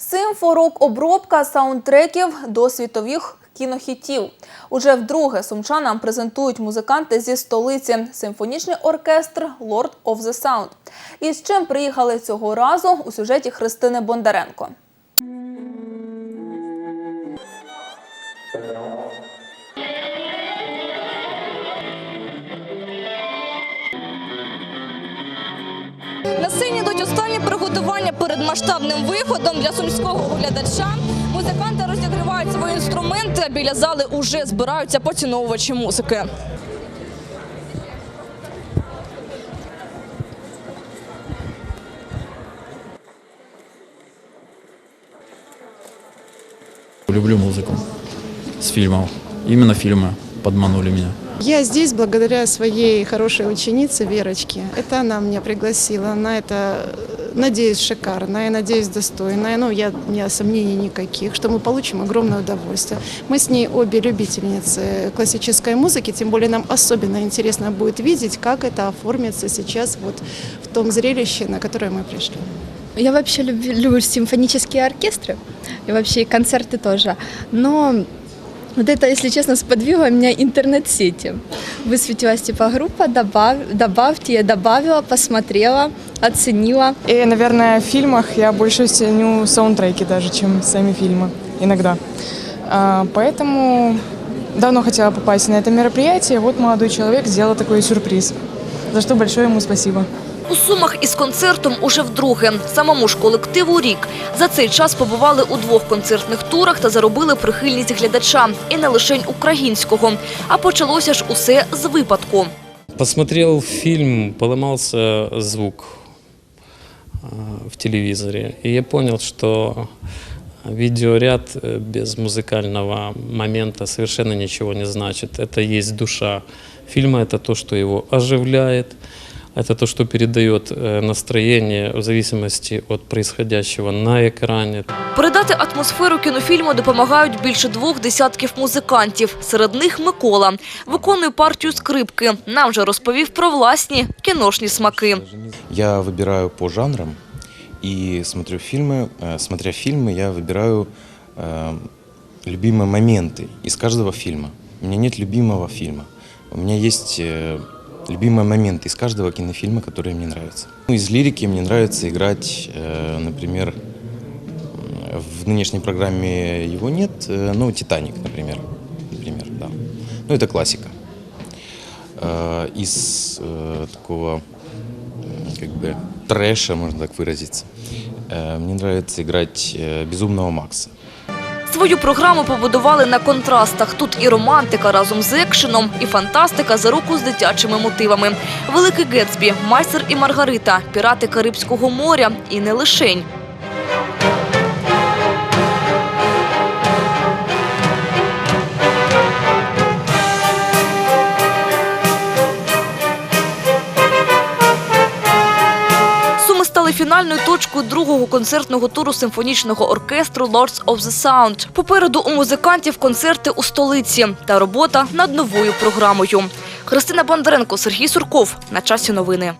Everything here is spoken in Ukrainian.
Симфорок обробка саундтреків до світових кінохітів. Уже вдруге сумчанам презентують музиканти зі столиці симфонічний оркестр Lord of the Sound. І з чим приїхали цього разу у сюжеті Христини Бондаренко. На сцені йдуть останні перед масштабним виходом для сумського глядача. Музиканти розігрівають свої інструменти, а біля зали уже збираються поціновувачі музики. Люблю музыку с фильмов. Именно фильмы подманули меня. Я здесь благодаря своей хорошей ученице Верочке. Это она меня пригласила. Она это, э, надеюсь, шикарно. Я надеюсь, достойная. Ну, я, у меня сомнений никаких, что мы получим огромное удовольствие. Мы с ней обе любительницы классической музыки, тем более нам особенно интересно будет видеть, как это оформится сейчас вот в том зрелище, на которое мы пришли. Я вообще люблю симфонические оркестры и вообще и концерты тоже. Но вот это, если честно, сподвигло меня интернет-сети. Высветилась типа группа, добав, добавьте, я добавила, посмотрела, оценила. И, наверное, в фильмах я больше ценю саундтреки даже, чем сами фильмы иногда. А, Поэтому давно хотела попасть на это мероприятие. Вот молодой человек сделал такой сюрприз, за что большое ему спасибо. У Сумах із концертом уже вдруге. Самому ж колективу рік. За цей час побували у двох концертних турах та заробили прихильність глядача. І не лише українського. А почалося ж усе з випадку. Посмотрел фильм, поломался звук э, в телевизоре. И я понял, что видеоряд э, без музыкального момента совершенно ничего не значит. Это есть душа фильма, это то, что его оживляет, это то, что передает э, настроение в зависимости от происходящего на экране. Передати атмосферу кінофільму допомагають більше двох десятків музикантів. Серед них Микола. Виконує партію скрипки. Нам же розповів про власні кіношні смаки. Я выбираю по жанрам и смотрю фильмы. Э, Смотря фильмы, я выбираю э, любимые моменты из каждого фильма. У меня нет любимого фильма. У меня есть любимые моменты из каждого кинофильма, которые мне нравятся. Ну, из лирики мне нравится играть, э, например, в нынешней программе его нет, э, но «Титаник», например. Например, да. Ну, это классика. Э, Из э, такого как бы трэша, можно так выразиться. Э, Мне нравится играть э, Безумного Макса. Свою програму побудували на контрастах. Тут і романтика разом з екшеном, і фантастика за руку з дитячими мотивами. Великий Гетсбі, майстер і Маргарита, пірати Карибського моря і не лишень. Стали фінальною точкою другого концертного туру симфонічного оркестру Lords of the Sound. Попереду у музикантів концерти у столиці та робота над новою програмою. Христина Бондаренко, Сергій Сурков. На часі новини.